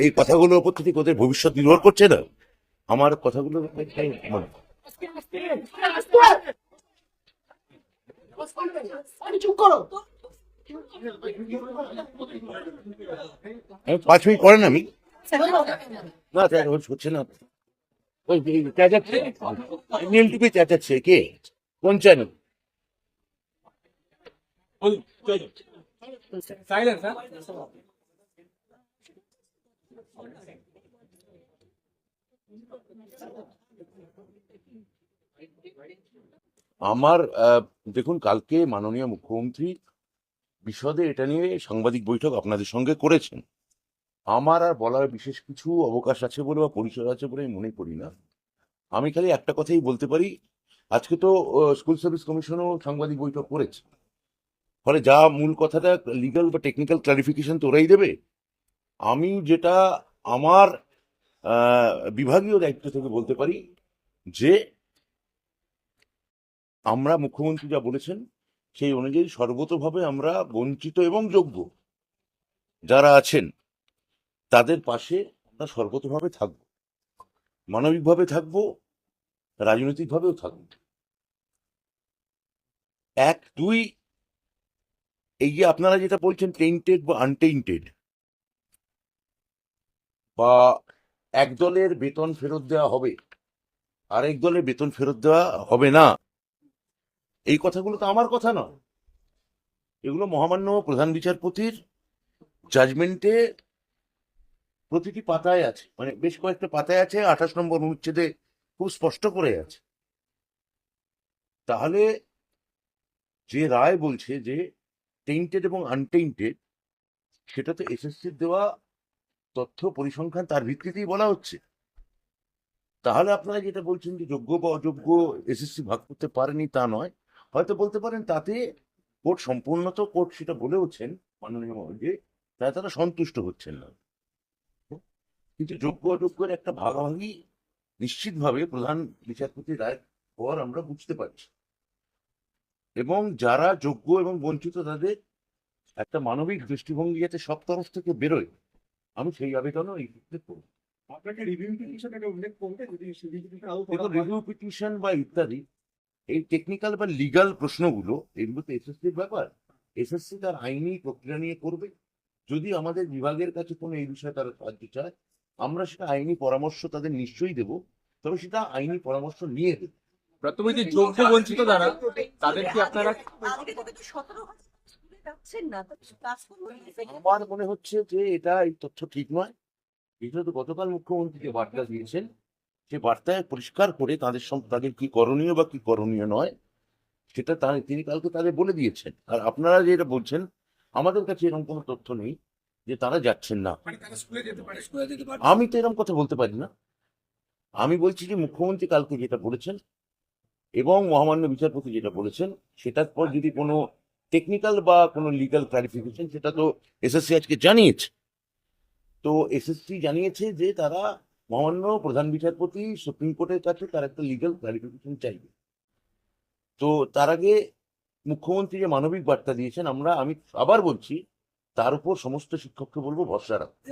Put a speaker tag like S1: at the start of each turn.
S1: এই কথাগুলোর উপর থেকে ওদের ভবিষ্যৎ নির্ভর করছে না? আমার কথাগুলো পাঁচ মিনিট করেন আমি। না স্যার হচ্ছে না। ওই চেঁচাচ্ছে নীল চেঁচাচ্ছে কে? কোন চ্যানেল?
S2: Silence, huh?
S1: আমার দেখুন, কালকে মাননীয় মুখ্যমন্ত্রী বিশদে এটা নিয়ে সাংবাদিক বৈঠক আপনাদের সঙ্গে করেছেন। আমার আর বলার বিশেষ কিছু অবকাশ আছে বলে বা পরিসর আছে বলে আমি মনে করি না। আমি খালি একটা কথাই বলতে পারি, আজকে তো স্কুল সার্ভিস কমিশনও সাংবাদিক বৈঠক করেছে। ফলে যা মূল কথাটা লিগ্যাল বা টেকনিক্যাল ক্লারিফিকেশন তো ওরাই দেবে আমি যেটা আমার বিভাগীয় দায়িত্ব থেকে বলতে পারি যে আমরা মুখ্যমন্ত্রী যা বলেছেন, সেই অনুযায়ী সর্বতভাবে আমরা বঞ্চিত এবং যোগ্য যারা আছেন, তাদের পাশে আমরা সর্বতভাবে থাকব। মানবিকভাবে থাকব, রাজনৈতিকভাবেও থাকব। এক, দুই, এই যে আপনারা যেটা বলছেন টেন্টেড বা আনটেইন্টেড বা এক দলের বেতন ফেরত দেওয়া হবে আরেক দলের বেতন ফেরত দেওয়া হবে না। এই কথাগুলো তো আমার কথা নয়। এগুলো মহামান্য প্রধান বিচারপতির জাজমেন্টে প্রতিটি পাতায় আছে। মানে বেশ কয়েকটা পাতায় আছে, আঠাশ নম্বর অনুচ্ছেদে খুব স্পষ্ট করে আছে। তাহলে যে রায় বলছে যে টেন্টেড এবং আনটেইন্টেড সেটা তো এসএসসির দেওয়া তথ্য পরিসংখ্যান তার ভিত্তিতেই বলা হচ্ছে। তাহলে আপনারা যেটা বলছেন যে যোগ্য বা অযোগ্য এসএসসি ভাগ করতে পারেনি তা নয়। হয়তো বলতে পারেন তাতে কোর্ট সম্পূর্ণ তো কোর্ট সেটা বলেওছেন মাননীয় যে তাই তারা সন্তুষ্ট হচ্ছেন না। কিন্তু যোগ্য অযোগ্যের একটা ভাগাভাগি নিশ্চিতভাবে প্রধান বিচারপতি রায়ের পর আমরা বুঝতে পারছি। এবং যারা যোগ্য এবং বঞ্চিত তাদের একটা মানবিক দৃষ্টিভঙ্গি যাতে সব তরফ থেকে বেরোয় আমি সেই আবেদনও এই ক্ষেত্রে করব।
S2: আপনাকে রিভিউ পিটিশন এটা উল্লেখ করবে যদি সেদিকে আরও করা
S1: দেখুন। রিভিউ পিটিশন বা ইত্যাদি এই টেকনিক্যাল বা লিগাল প্রশ্নগুলো এগুলো তো এসএসসির ব্যাপার এসএসসি তার আইনি প্রক্রিয়া নিয়ে করবে। যদি আমাদের বিভাগের কাছে কোনো এই বিষয়ে তারা সাহায্য চায় আমরা সেটা আইনি পরামর্শ তাদের নিশ্চয়ই দেব তবে সেটা আইনি পরামর্শ নিয়ে দেব
S3: প্রথমে যে যোগ্য বঞ্চিত যারা তাদের কি আপনারা
S4: যাচ্ছেন না
S1: আমার মনে হচ্ছে যে এটা এই তথ্য ঠিক নয়। এটা তো গতকাল মুখ্যমন্ত্রী যে বার্তা দিয়েছেন সে বার্তায় পরিষ্কার করে তাদের তাদের কি করণীয় বা কি করণীয় নয় সেটা তার তিনি কালকে তাদের বলে দিয়েছেন। আর আপনারা যেটা বলছেন আমাদের কাছে এরকম কোনো তথ্য নেই যে তারা যাচ্ছেন না।
S2: মানে তারা স্কুলে যেতে পারে স্কুলে যেতে পারে
S1: আমি তো এরকম কথা বলতে পারি না। আমি বলছি যে মুখ্যমন্ত্রী কালকে যেটা বলেছেন এবং মহামান্য বিচারপতি যেটা বলেছেন সেটার পর যদি কোনো টেকনিক্যাল বা কোনো লিগাল ক্লারিফিকেশন সেটা তো এসএসসি আজকে জানিয়েছে। তো এসএসসি জানিয়েছে যে তারা মহামান্য প্রধান বিচারপতি, সুপ্রিম কোর্টের কাছে তার একটা লিগাল ক্লারিফিকেশন চাইবে। তো তার আগে মুখ্যমন্ত্রী যে মানবিক বার্তা দিয়েছেন, আমরা, আমি আবার বলছি, তার উপর সমস্ত শিক্ষককে বলব, ভরসা রাখতে